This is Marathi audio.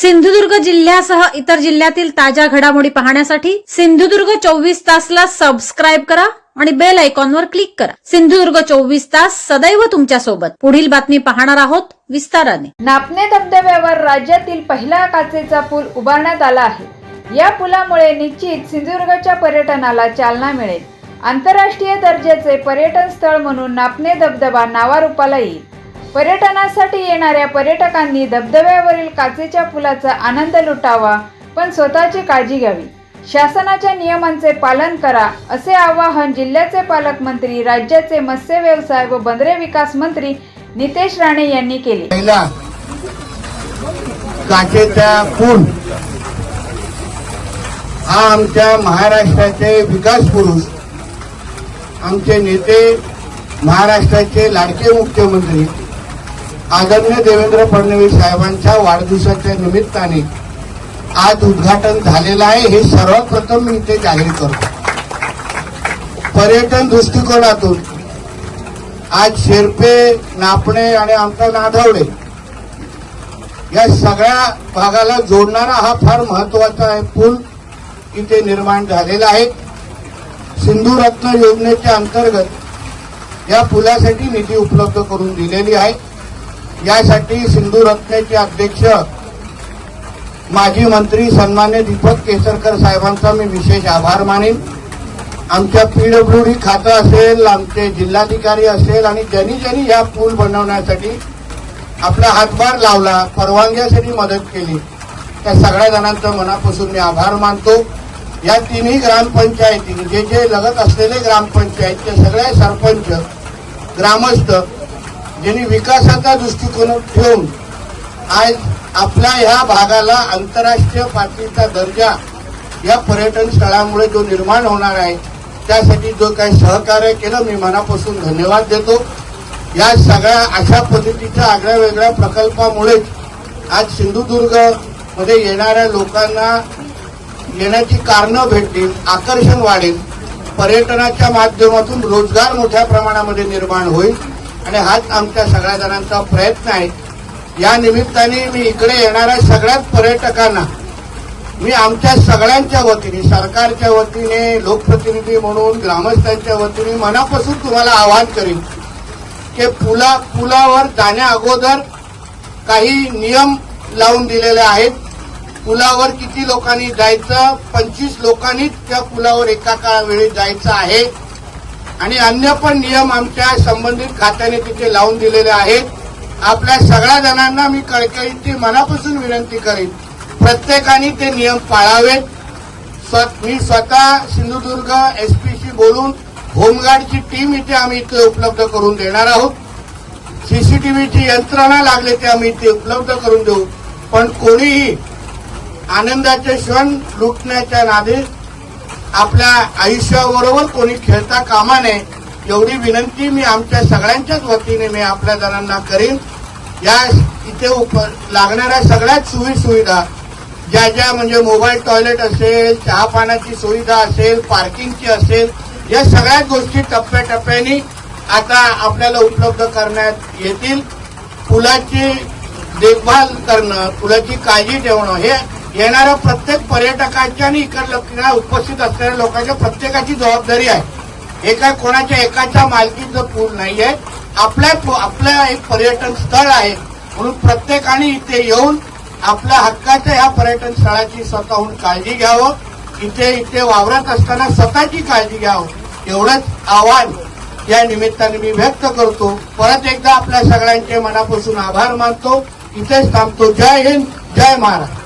सिंधुदुर्ग जिल्ह्यासह इतर जिल्ह्यातील ताज्या घडामोडी पाहण्यासाठी सिंधुदुर्ग चोवीस तासला सबस्क्राईब करा आणि बेल आयकॉनवर क्लिक करा. सिंधुदुर्ग चोवीस तास सदैव तुमच्यासोबत. पुढील बातमी पाहणार आहोत विस्ताराने. नापणे धबधब्यावर राज्यातील पहिला काचेचा पूल उभारण्यात आला आहे. या पुलामुळे निश्चित सिंधुदुर्गच्या पर्यटनाला चालना मिळेल. आंतरराष्ट्रीय दर्जाचे पर्यटन स्थळ म्हणून नापणे धबधबा नावारूपाला येईल. पर्यटनासाठी येणाऱ्या पर्यटकांनी धबधब्यावरील काचेच्या पुलाचा आनंद लुटावा पण स्वतःची काळजी घ्यावी. शासनाच्या नियमांचे पालन करा असे आवाहन जिल्ह्याचे पालकमंत्री राज्याचे मत्स्य व्यवसाय व बंदरे विकास मंत्री नितेश राणे यांनी केले. पहिला काचेचा पूल. हा आमच्या महाराष्ट्राचे विकास पुरुष आमचे नेते महाराष्ट्राचे लाडके मुख्यमंत्री आदरणीय देवेंद्र फडणवीस साहेबांच्या वाढदिवसाच्या निमित्ताने आज उद्घाटन झालेलं आहे. हे सर्वप्रथम मी इथे जाहीर करतो. पर्यटन दृष्टिकोनातून आज शेरपे नापणे आणि आमचा नाधवडे या सगळ्या भागाला जोडणारा हा फार महत्त्वाचा आहे. पूल इथे निर्माण झालेला आहे. सिंधुरत्न योजनेच्या अंतर्गत या पुलासाठी निधी उपलब्ध करून दिलेली आहे. यासाठी सिंधू रत्नेचे अध्यक्ष माजी मंत्री सन्मान्य दीपक केसरकर साहेबांचा मी विशेष आभार मानेन. आमच्या पीडब्ल्यू डी खातं असेल आमचे जिल्हाधिकारी असेल आणि ज्यांनी ज्यांनी या पूल बनवण्यासाठी आपला हातभार लावला परवानग्यासाठी मदत केली त्या सगळ्या जणांचं मनापासून मी आभार मानतो. या तिन्ही ग्रामपंचायती जे जे लगत असलेले ग्रामपंचायतचे सगळे सरपंच ग्रामस्थ ज्यांनी विकासाचा दृष्टिकोन ठेवून आज आपल्या ह्या भागाला आंतरराष्ट्रीय पातळीचा दर्जा या पर्यटन स्थळामुळे जो निर्माण होणार आहे त्यासाठी जो काही सहकार्य केलं मी मनापासून धन्यवाद देतो. या सगळ्या अशा पद्धतीच्या आगळ्या वेगळ्या प्रकल्पामुळेच आज सिंधुदुर्गमध्ये येणाऱ्या लोकांना येण्याची कारणं भेटतील आकर्षण वाढेल पर्यटनाच्या माध्यमातून रोजगार मोठ्या प्रमाणामध्ये निर्माण होईल. आणि हाच आमच्या सगळ्या जणांचा प्रयत्न आहे. या निमित्ताने मी इकडे येणाऱ्या सगळ्याच पर्यटकांना मी आमच्या सगळ्यांच्या वतीने सरकारच्या वतीने लोकप्रतिनिधी म्हणून ग्रामस्थांच्या वतीने मनापासून तुम्हाला आवाहन करीन की पुला पुलावर जाण्या अगोदर काही नियम लावून दिलेले आहेत. पुलावर किती लोकांनी जायचं? पंचवीस लोकांनीच त्या पुलावर एका काळा वेळी जायचं आहे. आणि अन्य पण नियम आमच्या संबंधित खात्याने तिथे लावून दिलेले आहेत. आपल्या सगळ्या जणांना मी कळकळीची मनापासून विनंती करेन. प्रत्येकाने ते नियम पाळावेत. स्व- मी स्वतः सिंधुदुर्ग एसपीशी बोलून होमगार्डची टीम इथे आम्ही इथे उपलब्ध करून देणार आहोत. सीसीटीव्हीची यंत्रणा लागले ते आम्ही इथे उपलब्ध करून देऊ. पण कोणीही आनंदाचे क्षण लुटण्याच्या नादे आपल्या आयुष्याबरोबर कोणी खेळता कामा नये एवढी विनंती मी आमच्या सगळ्यांच्याच वतीने मी आपल्या जणांना करीन. या इथे उप लागणाऱ्या सगळ्याच सोयी सुविधा ज्या ज्या म्हणजे मोबाईल टॉयलेट असेल चहा पाण्याची सुविधा असेल पार्किंगची असेल या सगळ्या गोष्टी टप्प्याटप्प्याने आता आपल्याला उपलब्ध करण्यात येतील. पुलाची देखभाल करणं पुलाची काळजी ठेवणं हे येणाऱ्या प्रत्येक पर्यटकांच्या आणि इकडल्या उपस्थित असलेल्या लोकांच्या प्रत्येकाची जबाबदारी आहे. एका कोणाच्या एकाच्या मालकीचं पूल नाहीये. आपल्या आपलं एक पर्यटन स्थळ आहे. म्हणून प्रत्येकाने इथे येऊन आपल्या हक्काच्या ह्या पर्यटन स्थळाची स्वतःहून काळजी घ्यावं. इथे इथे वावरत असताना स्वतःची काळजी घ्यावं. एवढंच आव्हान या निमित्ताने मी व्यक्त करतो. परत एकदा आपल्या सगळ्यांचे मनापासून आभार मानतो. इथेच थांबतो. जय हिंद जय महाराष्ट्र.